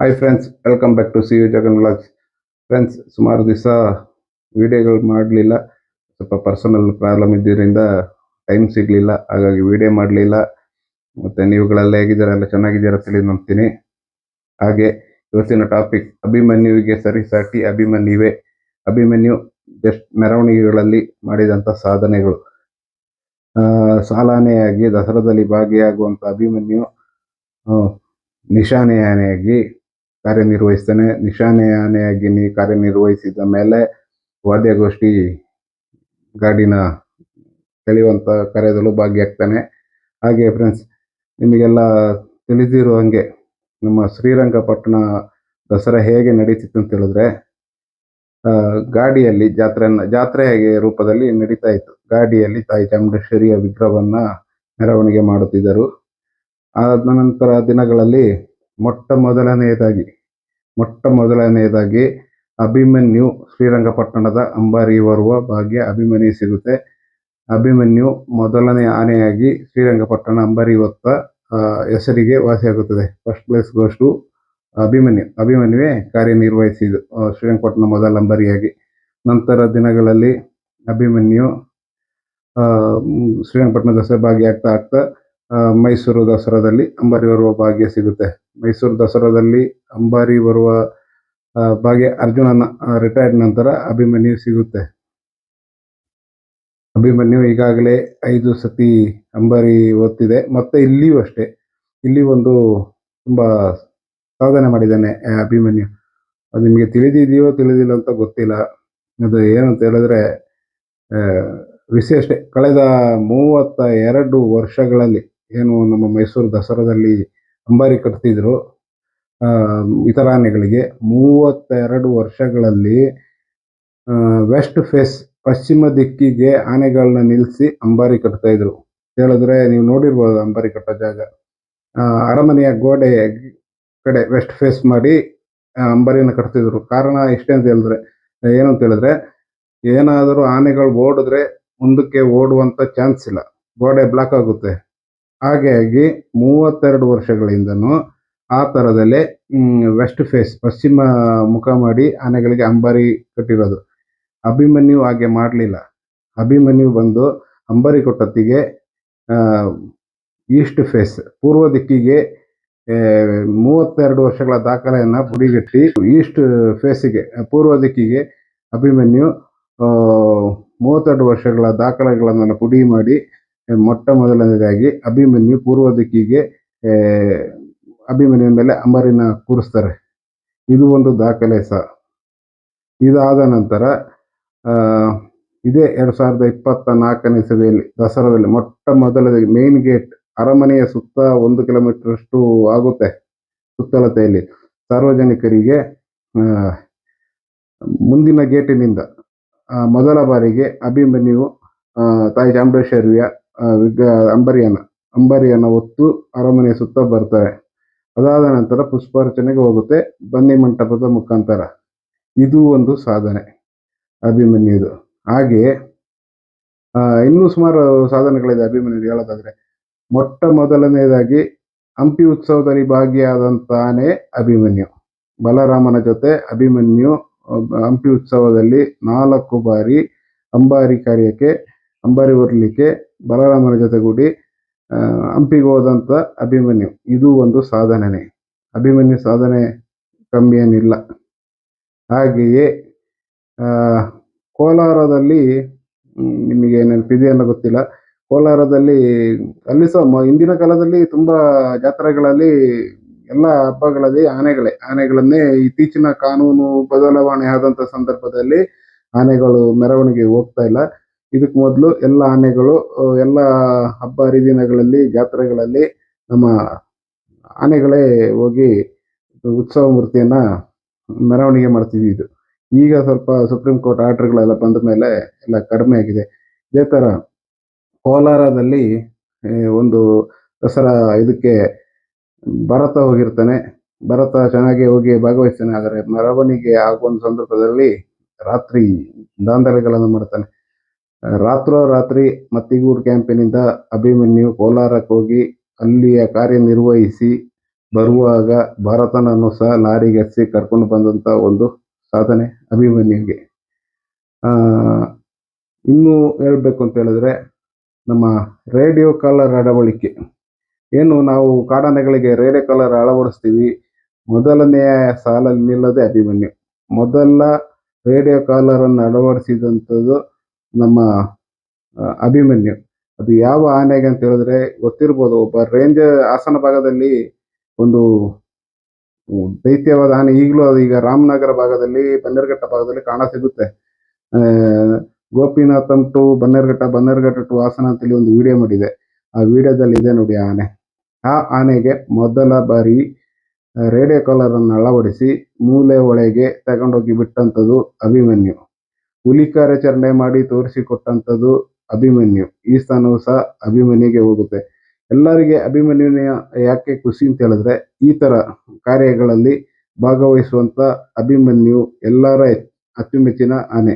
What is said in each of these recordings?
Hi friends welcome back to C U Jagan vlogs friends ಸುಮಾರು ದಿವಸ ವಿಡಿಯೋಗಳು ಮಾಡಲಿಲ್ಲ. ಸ್ವಲ್ಪ ಪರ್ಸನಲ್ ಪ್ರಾಬ್ಲಮ್ ಇದ್ದಿದ್ದರಿಂದ ಟೈಮ್ ಸಿಗಲಿಲ್ಲ. ಹಾಗಾಗಿ ವಿಡಿಯೋ ಮಾಡಲಿಲ್ಲ. ಮತ್ತು ನೀವುಗಳೆಲ್ಲ ಹೇಗಿದ್ದೀರಾ ಎಲ್ಲ ಚೆನ್ನಾಗಿದ್ದೀರಾ ತಿಳಿದು ನಂಬ್ತೀನಿ ಹಾಗೆ ಇವತ್ತಿನ ಟಾಪಿಕ್ ಅಭಿಮನ್ಯುವಿಗೆ ಸರಿಸಾಟಿ ಅಭಿಮನ್ಯುವೆ. ಅಭಿಮನ್ಯು ಜಸ್ಟ್ ಮೆರವಣಿಗೆಗಳಲ್ಲಿ ಮಾಡಿದಂಥ ಸಾಧನೆಗಳು. ಸಾಲಾನೆಯಾಗಿ ದಸರಾದಲ್ಲಿ ಭಾಗಿಯಾಗುವಂಥ ಅಭಿಮನ್ಯು ಆ, ನಿಶಾನೆ ಆನೆಯಾಗಿ ಕಾರ್ಯನಿರ್ವಹಿಸ್ತಾನೆ ನಿಶಾನೆ ಆನೆಯಾಗಿ ನೀ ಕಾರ್ಯನಿರ್ವಹಿಸಿದ ಮೇಲೆ ವಾದ್ಯಗೋಷ್ಠಿ ಗಾಡಿನ ಸೆಳೆಯುವಂಥ ಕಾರ್ಯದಲ್ಲೂ ಭಾಗಿಯಾಗ್ತಾನೆ. ಹಾಗೆ ಫ್ರೆಂಡ್ಸ್ ನಿಮಗೆಲ್ಲ ತಿಳಿದಿರೋ ಹಾಗೆ ನಮ್ಮ ಶ್ರೀರಂಗಪಟ್ಟಣ ದಸರಾ ಹೇಗೆ ನಡೀತಿತ್ತು ಅಂತ ಹೇಳಿದ್ರೆ ಗಾಡಿಯಲ್ಲಿ ಜಾತ್ರೆ ಜಾತ್ರೆ ರೂಪದಲ್ಲಿ ನಡೀತಾ ಇತ್ತು. ಗಾಡಿಯಲ್ಲಿ ತಾಯಿ ಚಾಮುಂಡೇಶ್ವರಿಯ ವಿಗ್ರಹವನ್ನ ಮೆರವಣಿಗೆ ಮಾಡುತ್ತಿದ್ದರು. ಆದ ನಂತರ ದಿನಗಳಲ್ಲಿ ಮೊಟ್ಟ ಮೊದಲನೆಯದಾಗಿ ಮೊಟ್ಟ ಮೊದಲನೆಯದಾಗಿ ಅಭಿಮನ್ಯು ಶ್ರೀರಂಗಪಟ್ಟಣದ ಅಂಬಾರಿ ಬರುವ ಭಾಗ್ಯ ಅಭಿಮನ್ಯು ಸಿಗುತ್ತೆ. ಅಭಿಮನ್ಯು ಮೊದಲನೇ ಆನೆಯಾಗಿ ಶ್ರೀರಂಗಪಟ್ಟಣ ಅಂಬಾರಿ ಹೊತ್ತ ಹೆಸರಿಗೆ ವಾಸಿಯಾಗುತ್ತದೆ. First place goes to Abhimanyu. ಅಭಿಮನ್ಯುವೇ ಕಾರ್ಯನಿರ್ವಹಿಸಿದ್ದು ಶ್ರೀರಂಗಪಟ್ಟಣ ಮೊದಲ ಅಂಬಾರಿಯಾಗಿ. ನಂತರ ದಿನಗಳಲ್ಲಿ ಅಭಿಮನ್ಯು ಶ್ರೀರಂಗಪಟ್ಟಣದ ದಸರಾ ಭಾಗಿಯಾಗ್ತಾ ಆಗ್ತಾ ಮೈಸೂರು ದಸರಾದಲ್ಲಿ ಅಂಬಾರಿ ಬರುವ ಭಾಗ್ಯ ಸಿಗುತ್ತೆ. ಮೈಸೂರು ದಸರಾದಲ್ಲಿ ಅಂಬಾರಿ ಬರುವ ಭಾಗ್ಯ ಅರ್ಜುನನ ರಿಟೈರ್ಡ್ ನಂತರ ಅಭಿಮನ್ಯು ಸಿಗುತ್ತೆ. ಅಭಿಮನ್ಯು ಈಗಾಗಲೇ ಐದು ಸತಿ ಅಂಬಾರಿ ಓದ್ತಿದೆ. ಮತ್ತೆ ಇಲ್ಲಿಯೂ ಅಷ್ಟೇ. ಇಲ್ಲಿ ಒಂದು ತುಂಬಾ ಸಾಧನೆ ಮಾಡಿದ್ದಾನೆ ಅಭಿಮನ್ಯು. ಅದು ನಿಮಗೆ ತಿಳಿದಿದೆಯೋ ತಿಳಿದಿಲ್ಲ ಅಂತ ಗೊತ್ತಿಲ್ಲ. ಅದು ಏನಂತ ಹೇಳಿದ್ರೆ ವಿಶೇಷ ಕಳೆದ ಮೂವತ್ತ ಎರಡು ವರ್ಷಗಳಲ್ಲಿ ಏನು ನಮ್ಮ ಮೈಸೂರು ದಸರಾದಲ್ಲಿ ಅಂಬಾರಿ ಕಟ್ತಿದ್ರು. ಇತರ ಆನೆಗಳಿಗೆ ಮೂವತ್ತೆರಡು ವರ್ಷಗಳಲ್ಲಿ ವೆಸ್ಟ್ ಫೇಸ್ ಪಶ್ಚಿಮ ದಿಕ್ಕಿಗೆ ಆನೆಗಳನ್ನ ನಿಲ್ಲಿಸಿ ಅಂಬಾರಿ ಕಟ್ತಾ ಇದ್ರು ಹೇಳಿದ್ರೆ ನೀವು ನೋಡಿರ್ಬೋದು ಅಂಬಾರಿ ಕಟ್ಟೋ ಜಾಗ. ಅರಮನೆಯ ಗೋಡೆ ಕಡೆ ವೆಸ್ಟ್ ಫೇಸ್ ಮಾಡಿ ಅಂಬಾರಿಯನ್ನು ಕಟ್ತಿದ್ರು. ಕಾರಣ ಇಷ್ಟೇ ಅಂತ ಹೇಳಿದ್ರೆ, ಏನು ಅಂತ ಹೇಳಿದ್ರೆ, ಏನಾದರೂ ಆನೆಗಳು ಓಡಿದ್ರೆ ಮುಂದಕ್ಕೆ ಓಡುವಂತ ಚಾನ್ಸ್ ಇಲ್ಲ. ಗೋಡೆ ಬ್ಲಾಕ್ ಆಗುತ್ತೆ. ಹಾಗಾಗಿ ಮೂವತ್ತೆರಡು ವರ್ಷಗಳಿಂದನೂ ಆ ಥರದಲ್ಲೇ ವೆಸ್ಟ್ ಫೇಸ್ ಪಶ್ಚಿಮ ಮುಖ ಮಾಡಿ ಆನೆಗಳಿಗೆ ಅಂಬಾರಿ ಕಟ್ಟಿರೋದು. ಅಭಿಮನ್ಯು ಹಾಗೆ ಮಾಡಲಿಲ್ಲ. ಅಭಿಮನ್ಯು ಬಂದು ಅಂಬಾರಿ ಕೊಟ್ಟತ್ತಿಗೆ ಈಸ್ಟ್ ಫೇಸ್ ಪೂರ್ವ ದಿಕ್ಕಿಗೆ ಮೂವತ್ತೆರಡು ವರ್ಷಗಳ ದಾಖಲೆಯನ್ನು ಪುಡಿಗಟ್ಟಿ ಈಸ್ಟ್ ಫೇಸಿಗೆ ಪೂರ್ವ ದಿಕ್ಕಿಗೆ ಅಭಿಮನ್ಯು ಮೂವತ್ತೆರಡು ವರ್ಷಗಳ ದಾಖಲೆಗಳನ್ನು ಪುಡಿ ಮಾಡಿ ಮೊಟ್ಟ ಮೊದಲನೇದಾಗಿ ಅಭಿಮನ್ಯು ಪೂರ್ವ ದಿಕ್ಕಿಗೆ ಅಭಿಮನ್ಯು ಮೇಲೆ ಅಂಬರಿನ ಕೂರಿಸ್ತಾರೆ. ಇದು ಒಂದು ದಾಖಲೆ ಸಹ ಇದಾದ ನಂತರ ಇದೇ ಎರಡು ಸಾವಿರದ ಇಪ್ಪತ್ತ ನಾಲ್ಕನೇ ಇಸವಿಯಲ್ಲಿ ದಸರಾದಲ್ಲಿ ಮೊಟ್ಟ ಮೊದಲದಾಗಿ ಮೇನ್ ಗೇಟ್ ಅರಮನೆಯ ಸುತ್ತ ಒಂದು ಕಿಲೋಮೀಟರ್ ಅಷ್ಟು ಆಗುತ್ತೆ ಸುತ್ತಳತೆಯಲ್ಲಿ. ಸಾರ್ವಜನಿಕರಿಗೆ ಮುಂದಿನ ಗೇಟಿನಿಂದ ಮೊದಲ ಬಾರಿಗೆ ಅಭಿಮನ್ಯು ತಾಯಿ ಚಾಮುಂಡೇಶ್ವರಿಯ ಅಂಬರಿಯನ್ನ ಅಂಬರಿಯನ್ನು ಹೊತ್ತು ಅರಮನೆಯ ಸುತ್ತ ಬರ್ತಾರೆ ಅದಾದ ನಂತರ ಪುಷ್ಪಾರ್ಚನೆಗೆ ಹೋಗುತ್ತೆ ಬನ್ನಿ ಮಂಟಪದ ಮುಖಾಂತರ. ಇದು ಒಂದು ಸಾಧನೆ ಅಭಿಮನ್ಯುದು ಹಾಗೆ ಆ, ಇನ್ನೂ ಸುಮಾರು ಸಾಧನೆಗಳಿದೆ ಅಭಿಮನ್ಯು ಹೇಳೋದಾದರೆ. ಮೊಟ್ಟ ಮೊದಲನೆಯದಾಗಿ ಹಂಪಿ ಉತ್ಸವದಲ್ಲಿ ಭಾಗಿಯಾದಂತಾನೇ ಅಭಿಮನ್ಯು. ಬಲರಾಮನ ಜೊತೆ ಅಭಿಮನ್ಯು ಹಂಪಿ ಉತ್ಸವದಲ್ಲಿ ನಾಲ್ಕು ಬಾರಿ ಅಂಬಾರಿ ಕಾರ್ಯಕ್ಕೆ ಅಂಬಾರಿ ಹೊರಲಿಕ್ಕೆ ಬಲರಾಮನ ಜೊತೆಗೂಡಿ ಹಂಪಿಗೆ ಹೋದಂಥ ಅಭಿಮನ್ಯು. ಇದು ಒಂದು ಸಾಧನೆ ಅಭಿಮನ್ಯು ಸಾಧನೆ ಕಮ್ಮಿ ಏನಿಲ್ಲ ಹಾಗೆಯೇ ಕೋಲಾರದಲ್ಲಿ ನಿಮಗೆ ನೆನಪಿದೆ ಅನ್ನೋ ಗೊತ್ತಿಲ್ಲ. ಕೋಲಾರದಲ್ಲಿ ಅಲ್ಲಿ ಸಹ ಹಿಂದಿನ ಕಾಲದಲ್ಲಿ ತುಂಬ ಜಾತ್ರೆಗಳಲ್ಲಿ ಎಲ್ಲ ಹಬ್ಬಗಳಲ್ಲಿ ಆನೆಗಳೇ, ಆನೆಗಳನ್ನೇ ಇತ್ತೀಚಿನ ಕಾನೂನು ಬದಲಾವಣೆ ಆದಂಥ ಸಂದರ್ಭದಲ್ಲಿ ಆನೆಗಳು ಮೆರವಣಿಗೆ ಹೋಗ್ತಾ ಇಲ್ಲ. ಇದಕ್ ಮೊದಲು ಎಲ್ಲ ಆನೆಗಳು ಎಲ್ಲ ಹಬ್ಬ ಹರಿದಿನಗಳಲ್ಲಿ, ಜಾತ್ರೆಗಳಲ್ಲಿ ನಮ್ಮ ಆನೆಗಳೇ ಹೋಗಿ ಉತ್ಸವ ಮೂರ್ತಿಯನ್ನ ಮೆರವಣಿಗೆ ಮಾಡ್ತಿದ್ವಿ ಇದು. ಈಗ ಸ್ವಲ್ಪ ಸುಪ್ರೀಂ ಕೋರ್ಟ್ ಆರ್ಡರ್ಗಳೆಲ್ಲ ಬಂದ ಮೇಲೆ ಎಲ್ಲ ಕಡಿಮೆ ಆಗಿದೆ. ಇದೇ ಥರ ಕೋಲಾರದಲ್ಲಿ ಒಂದು ದಸರಾ ಇದಕ್ಕೆ ಭರತ ಹೋಗಿರ್ತಾನೆ. ಭರತ ಚೆನ್ನಾಗಿ ಹೋಗಿ ಭಾಗವಹಿಸ್ತಾನೆ, ಆದರೆ ಮೆರವಣಿಗೆ ಆಗುವ ಸಂದರ್ಭದಲ್ಲಿ ರಾತ್ರಿ ದಾಂಧಲೆಗಳನ್ನು ಮಾಡ್ತಾನೆ. ರಾತ್ರೋರಾತ್ರಿ ಮತ್ತಿಗೂರು ಕ್ಯಾಂಪಿನಿಂದ ಅಭಿಮನ್ಯು ಕೋಲಾರಕ್ಕೆ ಹೋಗಿ ಅಲ್ಲಿಯ ಕಾರ್ಯನಿರ್ವಹಿಸಿ ಬರುವಾಗ ಭಾರತನನ್ನು ಸಹ ಲಾರಿಗೆ ಹಚ್ಚಿ ಕರ್ಕೊಂಡು ಬಂದಂತ ಒಂದು ಸಾಧನೆ ಅಭಿಮನ್ಯುಗೆ. ಇನ್ನು ಹೇಳ್ಬೇಕು ಅಂತ ಹೇಳಿದ್ರೆ ನಮ್ಮ ರೇಡಿಯೋ ಕಾಲರ್ ಅಳವಡಿಕೆ ಏನು ನಾವು ಕಾಡಾನೆಗಳಿಗೆ ರೇಡಿಯೋ ಕಾಲರ್ ಅಳವಡಿಸ್ತೀವಿ. ಮೊದಲನೆಯ ಸಾಲಲ್ಲಿ ನಿಲ್ಲದೆ ಅಭಿಮನ್ಯು. ಮೊದಲ ರೇಡಿಯೋ ಕಾಲರ್ ಅನ್ನು ಅಳವಡಿಸಿದಂಥದ್ದು ನಮ್ಮ ಅಭಿಮನ್ಯು. ಅದು ಯಾವ ಆನೆಗೆ ಅಂತ ಹೇಳಿದ್ರೆ ಗೊತ್ತಿರ್ಬೋದು, ಒಬ್ಬ ರೇಂಜ್ ಹಾಸನ ಭಾಗದಲ್ಲಿ ಒಂದು ದೈತ್ಯವಾದ ಆನೆ ಈಗಲೂ ಅದು ಈಗ ರಾಮನಗರ ಭಾಗದಲ್ಲಿ, ಬನ್ನೇರುಘಟ್ಟ ಭಾಗದಲ್ಲಿ ಕಾಣ ಸಿಗುತ್ತೆ. ಗೋಪಿನಾಥಂ ಟು ಬನ್ನೇರುಘಟ್ಟ ಬನ್ನೇರುಘಟ್ಟ ಟು ಹಾಸನ ಅಂತೇಳಿ ಒಂದು ವಿಡಿಯೋ ಮಾಡಿದೆ. ಆ ವಿಡಿಯೋದಲ್ಲಿ ಇದೆ ನೋಡಿ ಆನೆ. ಆ ಆನೆಗೆ ಮೊದಲ ಬಾರಿ ರೇಡಿಯೋ ಕಾಲರ್ ಅನ್ನು ಅಳವಡಿಸಿ ಮೂಲೆ ಒಳಗೆ ತಗೊಂಡೋಗಿ ಬಿಟ್ಟಂಥದ್ದು ಅಭಿಮನ್ಯು. ಹುಲಿ ಕಾರ್ಯಾಚರಣೆ ಮಾಡಿ ತೋರಿಸಿಕೊಟ್ಟಂಥದ್ದು ಅಭಿಮನ್ಯು. ಈ ಸ್ಥಾನವು ಸಹ ಅಭಿಮನ್ಯುಗೆ ಹೋಗುತ್ತೆ. ಎಲ್ಲರಿಗೆ ಅಭಿಮನ್ಯುನ ಯಾಕೆ ಖುಷಿ ಅಂತ ಹೇಳಿದ್ರೆ, ಈ ತರ ಕಾರ್ಯಗಳಲ್ಲಿ ಭಾಗವಹಿಸುವಂತ ಅಭಿಮನ್ಯು ಎಲ್ಲರ ಅಚ್ಚುಮೆಚ್ಚಿನ ಆನೆ.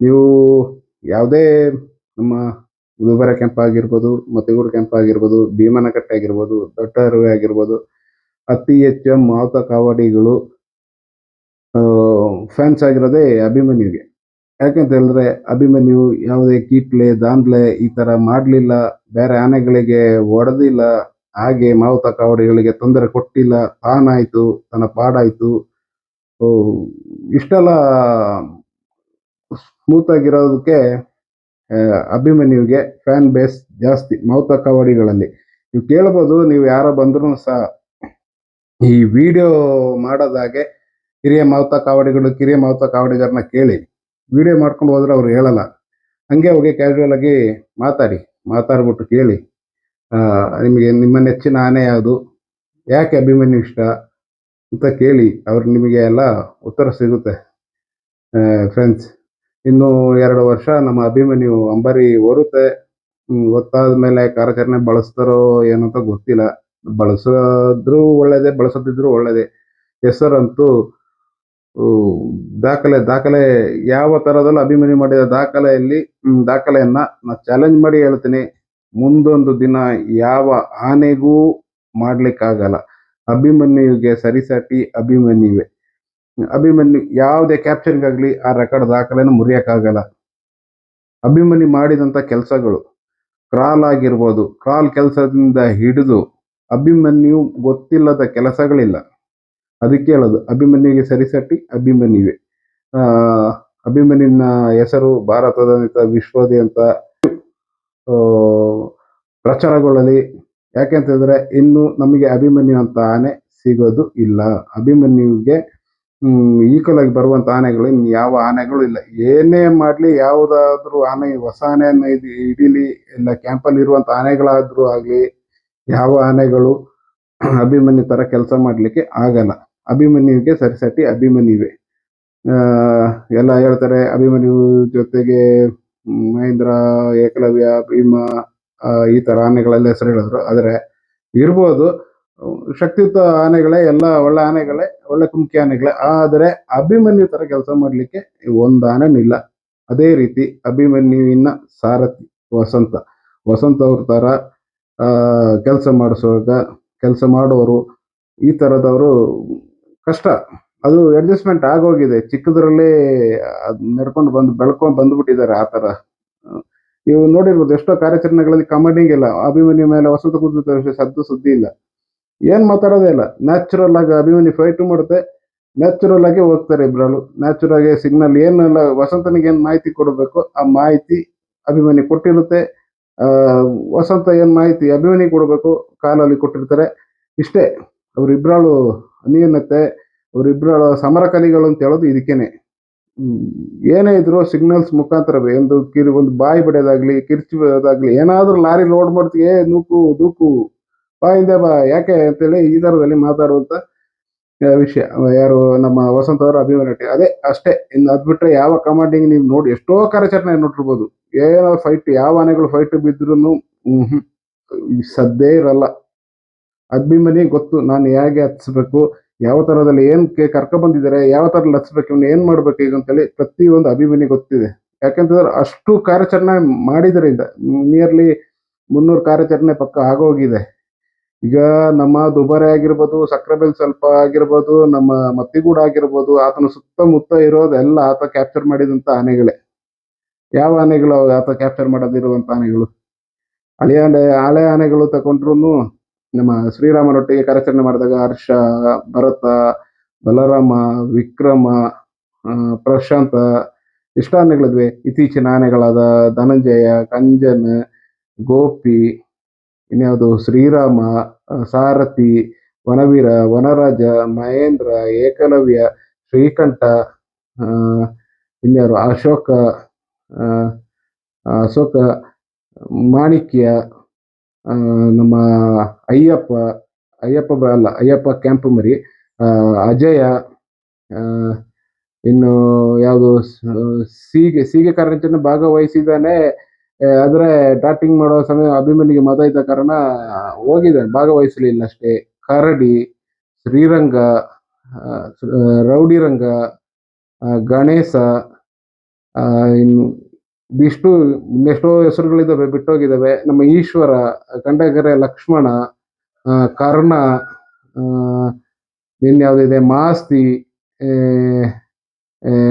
ನೀವು ಯಾವುದೇ ನಮ್ಮ ಗುಲ್ಬರ್ಗ ಕ್ಯಾಂಪ್ ಆಗಿರ್ಬೋದು ಮತ್ತಿಗೂರು ಕ್ಯಾಂಪ್ ಆಗಿರ್ಬೋದು ಭೀಮನಕಟ್ಟೆ ಆಗಿರ್ಬೋದು ದೊಡ್ಡ ಅರವೆ ಆಗಿರ್ಬೋದು, ಅತಿ ಹೆಚ್ಚು ಮಾವುತ ಕಾವಡಿಗಳು ಫ್ಯಾನ್ಸ್ ಆಗಿರೋದೇ ಅಭಿಮನ್ಯುಗೆ. ಯಾಕಂತ ಹೇಳಿದ್ರೆ ಅಭಿಮನ್ಯು ಯಾವುದೇ ಕೀಟ್ಲೆ, ದಾಂದ್ಲೆ ಈ ತರ ಮಾಡ್ಲಿಲ್ಲ, ಬೇರೆ ಆನೆಗಳಿಗೆ ಹೊಡೆದಿಲ್ಲ ಹಾಗೆ ಮಾವುತ ಕಾವಡಿಗಳಿಗೆ ತೊಂದರೆ ಕೊಟ್ಟಿಲ್ಲ, ತಾನಾಯ್ತು, ತನ್ನ ಪಾಡಾಯ್ತು. ಇಷ್ಟೆಲ್ಲ ಸ್ಮೂತ್ ಆಗಿರೋದಕ್ಕೆ ಅಭಿಮನ್ಯುಗೆ ಫ್ಯಾನ್ ಬೇಸ್ ಜಾಸ್ತಿ, ಮಾವುತ ಕಾವಡಿಗಳಲ್ಲಿ. ನೀವು ಕೇಳ್ಬೋದು, ನೀವು ಯಾರೋ ಬಂದ್ರು ಸಹ, ಈ ವಿಡಿಯೋ ಮಾಡೋದಾಗೆ ಕಿರಿಯ ಮಾವುತ ಕಾವಡಿಗಳು, ಕಿರಿಯ ಮಾವುತ ಕಾವಡಿಗಳನ್ನ ಕೇಳಿ. ವಿಡಿಯೋ ಮಾಡ್ಕೊಂಡು ಹೋದ್ರೆ ಅವ್ರು ಹೇಳಲ್ಲ. ಹಂಗೆ ಹೋಗಿ ಕ್ಯಾಶುವಲ್ ಆಗಿ ಮಾತಾಡಿ. ಮಾತಾಡ್ಬಿಟ್ಟು ಕೇಳಿ. ನಿಮಗೆ ನಿಮ್ಮ ನೆಚ್ಚಿನ ಆನೆ ಯಾವುದು? ಯಾಕೆ ಅಭಿಮನ್ಯು ಇಷ್ಟ ಅಂತ ಕೇಳಿ. ಅವ್ರು ನಿಮಗೆ ಎಲ್ಲ ಉತ್ತರ ಸಿಗುತ್ತೆ. ಫ್ರೆಂಡ್ಸ್ ಇನ್ನು ಎರಡು ವರ್ಷ ನಮ್ಮ ಅಭಿಮನ್ಯು ಅಂಬಾರಿ ಓರುತ್ತೆ. ಗೊತ್ತಾದ ಮೇಲೆ ಕಾರ್ಯಾಚರಣೆ ಬಳಸ್ತಾರೋ ಏನಂತ ಗೊತ್ತಿಲ್ಲ. ಬಳಸೋದ್ರೂ ಒಳ್ಳೇದೇ, ಬಳಸದಿದ್ರು ಒಳ್ಳೇದೇ. ಹೆಸರಂತೂ ದಾಖಲೆ ದಾಖಲೆ ಯಾವ ತರದಲ್ಲೂ ಅಭಿಮನ್ಯು ಮಾಡಿದ ದಾಖಲೆಯಲ್ಲಿ ದಾಖಲೆಯನ್ನು ದಾಖಲೆಯನ್ನ ನಾ ಚಾಲೆಂಜ್ ಮಾಡಿ ಹೇಳ್ತೀನಿ. ಮುಂದೊಂದು ದಿನ ಯಾವ ಆನೆಗೂ ಮಾಡ್ಲಿಕ್ಕಾಗಲ್ಲ. ಅಭಿಮನ್ಯುಗೆ ಸರಿಸಾಟಿ ಅಭಿಮನ್ಯುವೆ. ಅಭಿಮನ್ಯು ಯಾವುದೇ ಆಗಲಿ ಆ ರೆಕಾರ್ಡ್ ದಾಖಲೆನ ಮುರಿಯಕ್ಕಾಗಲ್ಲ. ಅಭಿಮನ್ಯು ಮಾಡಿದಂಥ ಕೆಲಸಗಳು ಕ್ರಾಲ್ ಆಗಿರ್ಬೋದು ಕ್ರಾಲ್ ಕೆಲಸದಿಂದ ಹಿಡಿದು ಅಭಿಮನ್ಯು ಗೊತ್ತಿಲ್ಲದ ಕೆಲಸಗಳಿಲ್ಲ. ಅದಕ್ಕೆ ಹೇಳೋದು ಅಭಿಮನ್ಯುಗೆ ಸರಿಸಟ್ಟಿ, ಅಭಿಮನ್ಯುವೆ. ಆ, ಅಭಿಮನ್ಯುವಿನ ಹೆಸರು ಭಾರತದಂತ ವಿಶ್ವಾದ್ಯಂತ ಪ್ರಚಾರಗೊಳ್ಳಲಿ. ಯಾಕೆಂತಂದರೆ ಇನ್ನು ನಮಗೆ ಅಭಿಮನ್ಯು ಅಂತ ಆನೆ ಸಿಗೋದು ಇಲ್ಲ. ಅಭಿಮನ್ಯುವಿಗೆ ಈಕ್ವಲ್ ಆಗಿ ಬರುವಂತ ಆನೆಗಳು ಇನ್ನು ಯಾವ ಆನೆಗಳು ಇಲ್ಲ. ಏನೇ ಮಾಡ್ಲಿ, ಯಾವುದಾದ್ರೂ ಆನೆ, ಹೊಸ ಆನೆಯನ್ನ ಇದು ಹಿಡೀಲಿ. ಇಲ್ಲ ಕ್ಯಾಂಪಲ್ಲಿ ಇರುವಂತ ಆನೆಗಳಾದ್ರೂ ಆಗ್ಲಿ, ಯಾವ ಆನೆಗಳು ಅಭಿಮನ್ಯು ತರ ಕೆಲಸ ಮಾಡ್ಲಿಕ್ಕೆ ಆಗಲ್ಲ. ಅಭಿಮನ್ಯುವಿಗೆ ಸರಿಸಟ್ಟಿ ಅಭಿಮನ್ಯುವೆ. ಎಲ್ಲ ಹೇಳ್ತಾರೆ, ಅಭಿಮನ್ಯು ಜೊತೆಗೆ ಮಹೇಂದ್ರ, ಏಕಲವ್ಯ, ಭೀಮ ಈ ಥರ ಆನೆಗಳೆಲ್ಲ ಹೆಸರು ಹೇಳಿದ್ರು. ಆದರೆ ಇರ್ಬೋದು, ಶಕ್ತಿಯುತ ಆನೆಗಳೇ, ಎಲ್ಲ ಒಳ್ಳೆ ಆನೆಗಳೇ, ಒಳ್ಳೆ ಕುಮ್ಕಿ ಆನೆಗಳೇ. ಆದರೆ ಅಭಿಮನ್ಯು ತರ ಕೆಲಸ ಮಾಡ್ಲಿಕ್ಕೆ ಒಂದು ಆನೆನೂ ಇಲ್ಲ ಅದೇ ರೀತಿ ಅಭಿಮನ್ಯುವಿನ ಸಾರಥಿ, ವಸಂತ. ವಸಂತ ಅವ್ರ ಆ, ಕೆಲಸ ಮಾಡಿಸುವಾಗ ಕೆಲಸ ಮಾಡೋರು ಈ ತರದವರು ಕಷ್ಟ. ಅದು ಅಡ್ಜಸ್ಟ್ಮೆಂಟ್ ಆಗೋಗಿದೆ. ಚಿಕ್ಕದ್ರಲ್ಲೇ ಅದ್ ನಡ್ಕೊಂಡು ಬಂದು ಬೆಳ್ಕೊಂಡು ಬಂದ್ಬಿಟ್ಟಿದ್ದಾರೆ ಆ ಅಹ್, ನೀವು ನೋಡಿರ್ಬೋದು ಎಷ್ಟೋ ಕಾರ್ಯಾಚರಣೆಗಳಲ್ಲಿ ಕಮಾಂಡಿಂಗ್ ಇಲ್ಲ. ಅಭಿಮನ್ಯು ಮೇಲೆ ವಸಂತ ಕೂತು ಸದ್ದು ಸುದ್ದಿ ಇಲ್ಲ. ಏನ್ ಮಾತಾಡೋದೇ ಇಲ್ಲ. ನ್ಯಾಚುರಲ್ ಆಗಿ ಅಭಿಮನ್ಯು ಫೈಟ್ ಮಾಡುತ್ತೆ. ನ್ಯಾಚುರಲ್ ಆಗಿ ಹೋಗ್ತಾರೆ ಇಬ್ಬರಲ್ಲೂ ನ್ಯಾಚುರಲ್ ಆಗಿ ಸಿಗ್ನಲ್ ಏನೆಲ್ಲ ವಸಂತನಿಗೆ ಏನ್ ಮಾಹಿತಿ ಕೊಡಬೇಕು ಆ ಮಾಹಿತಿ ಅಭಿಮನ್ಯು ಕೊಟ್ಟಿರುತ್ತೆ. ವಸಂತ ಏನ್ ಮಾಹಿತಿ? ಅಭಿಮಾನಿ ಕೊಡಬೇಕು. ಕಾಲಲ್ಲಿ ಕೊಟ್ಟಿರ್ತಾರೆ. ಇಷ್ಟೇ ಅವರಿಬ್ರಾಳು ಅನ್ಯೂನ್ಯತೆ ಅವರಿಬ್ರಾಳ ಸಮರ ಕಲಿಗಳು ಅಂತ ಹೇಳೋದು ಇದಕ್ಕೇನೆ. ಏನೇ ಇದ್ರು ಸಿಗ್ನಲ್ಸ್ ಮುಖಾಂತರ ಒಂದು ಕಿರಿ ಒಂದು ಬಾಯಿ ಬಡಿಯೋದಾಗ್ಲಿ ಕಿರ್ಚೋದಾಗ್ಲಿ ಏನಾದ್ರೂ ಲಾರಿ ಲೋಡ್ ಮಾಡ್ತೀವಿ ಏ ನೂಕು ದೂಕು ಬಾ ಹಿಂದೆ ಬಾ ಯಾಕೆ ಅಂತೇಳಿ ಈ ತರದಲ್ಲಿ ಮಾತಾಡುವಂತ ಆ, ವಿಷಯ. ಯಾರು ನಮ್ಮ ವಸಂತ ಅವರ ಅಭಿಮಾನಿ ಅದೇ ಅಷ್ಟೇ. ಇನ್ನು ಅದ್ ಬಿಟ್ರೆ ಯಾವ ಕಮಾಂಡಿಂಗ್ ನೀವು ನೋಡಿ ಎಷ್ಟೋ ಕಾರ್ಯಾಚರಣೆ ನೋಡಿರ್ಬೋದು. ಏನೋ ಫೈಟ್ ಯಾವ ಆನೆಗಳು ಫೈಟ್ ಬಿದ್ರು ಹ್ಮ್ ಸದ್ದೇ ಇರಲ್ಲ. ಅಭಿಮನಿ ಗೊತ್ತು, ನಾನು ಹೇಗೆ ಹತ್ಸ್ಬೇಕು, ಯಾವ ತರದಲ್ಲಿ ಏನ್ ಕರ್ಕೊ ಬಂದಿದ್ದಾರೆ ಯಾವ ತರ ಹತ್ಸ್ಬೇಕು, ಇವ್ನು ಏನ್ ಮಾಡ್ಬೇಕು ಈಗ ಅಂತೇಳಿ ಪ್ರತಿಯೊಂದು ಅಭಿಮನಿ ಗೊತ್ತಿದೆ. ಯಾಕಂತಂದ್ರೆ ಅಷ್ಟು ಕಾರ್ಯಾಚರಣೆ ಮಾಡಿದ್ರಿಂದ ನಿಯರ್ಲಿ ಮುನ್ನೂರು ಕಾರ್ಯಾಚರಣೆ ಪಕ್ಕ ಆಗೋಗಿದೆ. ಈಗ ನಮ್ಮ ದುಬಾರೆ ಆಗಿರ್ಬೋದು ಸಕ್ರೆಬೆಲ್ ಸ್ವಲ್ಪ ಆಗಿರ್ಬೋದು, ನಮ್ಮ ಮತ್ತಿಗೂಡ ಆಗಿರ್ಬೋದು, ಆತನ ಸುತ್ತಮುತ್ತ ಇರೋದೆಲ್ಲ ಆತ ಕ್ಯಾಪ್ಚರ್ ಮಾಡಿದಂತ ಆನೆಗಳೇ. ಯಾವ ಆನೆಗಳು ಆತ ಕ್ಯಾಪ್ಚರ್ ಮಾಡದಿರುವಂತ ಆನೆಗಳು? ಹಳೆಯ ಹಳೆ ಆನೆಗಳು ತಗೊಂಡ್ರು ನಮ್ಮ ಶ್ರೀರಾಮನೊಟ್ಟಿಗೆ ಕಾರ್ಯಾಚರಣೆ ಮಾಡಿದಾಗ ಹರ್ಷ, ಭರತ, ಬಲರಾಮ, ವಿಕ್ರಮ ಪ್ರಶಾಂತ ಇಷ್ಟ ಆನೆಗಳಿದ್ವಿ. ಇತ್ತೀಚಿನ ಆನೆಗಳಾದ ಧನಂಜಯ, ಕಂಜನ್, ಗೋಪಿ, ಇನ್ಯಾವುದು ಶ್ರೀರಾಮ, ಸಾರಥಿ, ವನವೀರ, ವನರಾಜ, ಮಹೇಂದ್ರ, ಏಕಲವ್ಯ, ಶ್ರೀಕಂಠ ಇನ್ಯಾರು, ಅಶೋಕ ಅಶೋಕ ಮಾಣಿಕ್ಯ ನಮ್ಮ ಅಯ್ಯಪ್ಪ ಅಯ್ಯಪ್ಪ ಅಲ್ಲ, ಅಯ್ಯಪ್ಪ ಕೆಂಪು ಮರಿ ಅಜಯ ಇನ್ನು ಯಾವುದು ಸೀಗೆ ಸೀಗೆ ಕಾರ್ಯಾಚರಣೆ ಭಾಗವಹಿಸಿದ್ದಾನೆ. ಆದರೆ ಡಾಟಿಂಗ್ ಮಾಡೋ ಸಮಯ ಅಭಿಮನಿಗೆ ಮತ ಇದ್ದ ಕಾರಣ ಹೋಗಿದ್ದಾನೆ, ಭಾಗವಹಿಸಲಿಲ್ಲ ಅಷ್ಟೇ. ಕರಡಿ, ಶ್ರೀರಂಗ ರೌಡಿರಂಗ ಗಣೇಶ ಇದಿಷ್ಟು ಇನ್ನೆಷ್ಟೋ ಹೆಸರುಗಳಿದ್ದಾವೆ, ಬಿಟ್ಟೋಗಿದ್ದಾವೆ. ನಮ್ಮ ಈಶ್ವರ ಕಂಡಗೆರೆ ಲಕ್ಷ್ಮಣ ಕರ್ಣ ಇನ್ಯಾವುದಿದೆ ಮಾಸ್ತಿ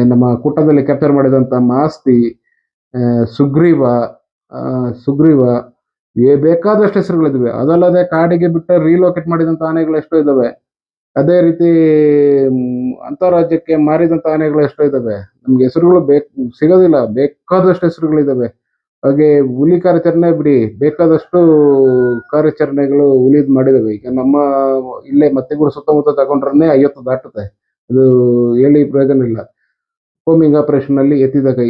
ನಮ್ಮ ಕೂಟದಲ್ಲಿ ಕ್ಯಾಪ್ಚರ್ ಮಾಡಿದಂತ ಮಾಸ್ತಿ ಸುಗ್ರೀವ ಸುಗ್ರೀವ, ಏ, ಬೇಕಾದಷ್ಟು ಹೆಸರುಗಳಿದ್ದಾವೆ. ಅದಲ್ಲದೆ ಕಾಡಿಗೆ ಬಿಟ್ಟ ರೀಲೋಕೇಟ್ ಮಾಡಿದಂತ ಆನೆಗಳು ಎಷ್ಟೋ ಇದ್ದಾವೆ. ಅದೇ ರೀತಿ ಅಂತಾರಾಜ್ಯಕ್ಕೆ ಮಾರಿದಂತ ಆನೆಗಳು ಎಷ್ಟೋ ಇದ್ದಾವೆ ನಮ್ಗೆ ಹೆಸರುಗಳು ಬೇಕು, ಸಿಗೋದಿಲ್ಲ. ಬೇಕಾದಷ್ಟು ಹೆಸರುಗಳಿದ್ದಾವೆ ಹಾಗೆ ಹುಲಿ ಕಾರ್ಯಾಚರಣೆ ಬಿಡಿ, ಬೇಕಾದಷ್ಟು ಕಾರ್ಯಾಚರಣೆಗಳು ಹುಲಿದ್ ಮಾಡಿದಾವೆ. ಈಗ ನಮ್ಮ ಇಲ್ಲೇ ಮತ್ತೆಗೂಡು ಸುತ್ತಮುತ್ತ ತಗೊಂಡ್ರೆ ಐವತ್ತು ದಾಟುತ್ತೆ. ಅದು ಹೇಳಿ ಪ್ರಯೋಜನ ಇಲ್ಲ. ಹೋಮಿಂಗ್ ಆಪರೇಷನ್ ಅಲ್ಲಿ ಎತ್ತಿದ ಕೈ.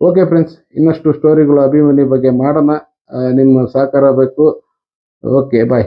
ಓಕೆ ಫ್ರೆಂಡ್ಸ್ ಇನ್ನಷ್ಟು ಸ್ಟೋರಿಗಳು ಅಭಿಮನ್ಯು ಬಗ್ಗೆ ಮಾಡೋಣ. ನಿಮ್ಮ ಸಹಕಾರ ಬೇಕು. Okay bye